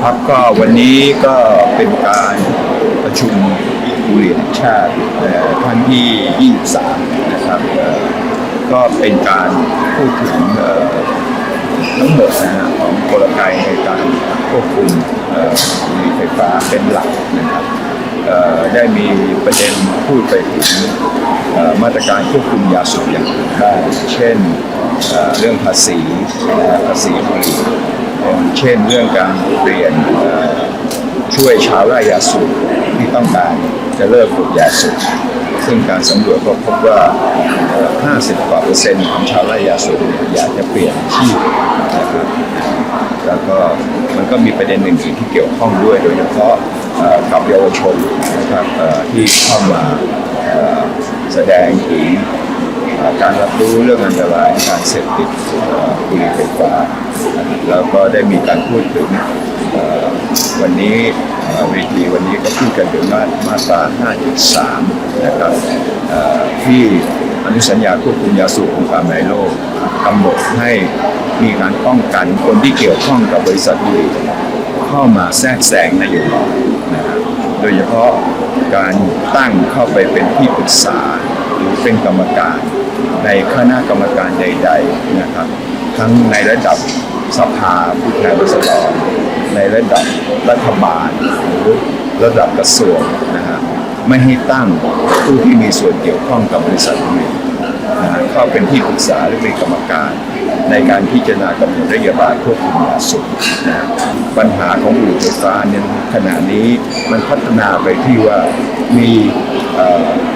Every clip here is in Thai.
ครับก็วันนี้ก็เป็นการประชุมบุรีแห่งชาติครั้งที่ 23 นะครับ ก็เป็นการพูดถึงทั้งหมดนะฮะของกลไกในการควบคุมมีไฟฟ้าเป็นหลักนะครับได้มีประเด็นพูดไปถึงมาตรการควบคุมยาสูบอย่างอื่นบ้างเช่นเอ่อเรื่องภาษีนะฮะภาษีบุหรี่ เช่นเรื่องการเปลี่ยนช่วยชาวไร่ยาสูบที่ต้องการจะเลิกปลูกยาสูบซึ่งการสำรวจก็พบว่า 50 กว่าเปอร์เซ็นต์ของชาวไร่ยาสูบอยากจะเปลี่ยนชีพนะครับแล้วก็มันก็มีประเด็นอื่นๆที่เกี่ยวข้องด้วย โดยเฉพาะกับเยาวชนนะครับที่เข้ามาแสดง การรับรู้เรื่องอันตรายการเสพติดบุหรี่ไฟฟ้าแล้วก็ได้มีการพูดถึงวันนี้เวทีวันนี้ก็พูดกันถึงมามาตรา 5.3 นะครับที่อนุสัญญาควบคุมยาสูบองค์การอนามัยโลกกำหนดให้มีการป้องกันคนที่เกี่ยวข้องกับบริษัทบุหรี่เข้ามาแทรกแซงนโยบายนะครับโดยเฉพาะการตั้งเข้าไปเป็นที่ปรึกษาหรือเป็นกรรมการ ในคณะกรรมการใดๆนะครับ ทั้งในระดับสภาผู้แทนราษฎรในระดับรัฐบาลหรือระดับกระทรวงนะฮะไม่ให้ตั้งผู้ที่มีส่วนเกี่ยวข้องกับบริษัทนี้นะฮะเข้าเป็นที่ปรึกษาหรือเป็นกรรมการ ในการพิจารณากำหนดนโยบายควบคุมยาสูบนะฮะปัญหาของบุหรี่ไฟฟ้าเนี่ยขณะนี้มันพัฒนาไปที่ว่ามี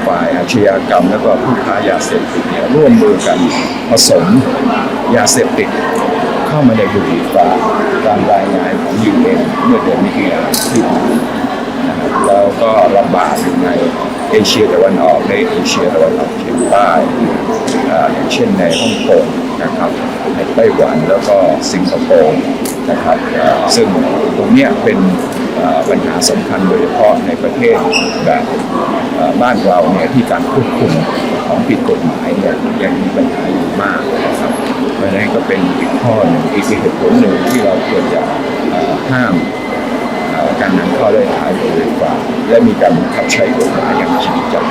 ฝ่ายอาชญากรรม แล้วก็ผู้ค้ายาเสพติดเนี่ยร่วมมือกันผสมยาเสพติดเข้ามาในบุหรี่ฟ้าตามรายงานของยูเอ็นเมื่อเดือนมิถุนายนที่ผ่านมาแล้วก็ระบาดอยู่ในเอเชียตะวันออกในเอเชียตะวันออกเฉียงใต้อย่างเช่นในฮ่องกงนะครับในไต้หวันแล้วก็สิงคโปร์นะครับซึ่งตรงนี้เป็น ปัญหาสำคัญโดยเฉพาะในประเทศแบบบ้านเราเนี่ยที่การควบคุมของผิดกฎหมายเนี่ยยังมีปัญหาอยู่มากนะครับเพราะนั้นก็เป็นอีกข้อหนึ่งอีกเหตุผลหนึ่งที่เราควรจะห้ามการนำเข้าได้ขายบุหรี่ไฟฟ้าและมีการบังคับใช้กฎหมายอย่างจริงจัง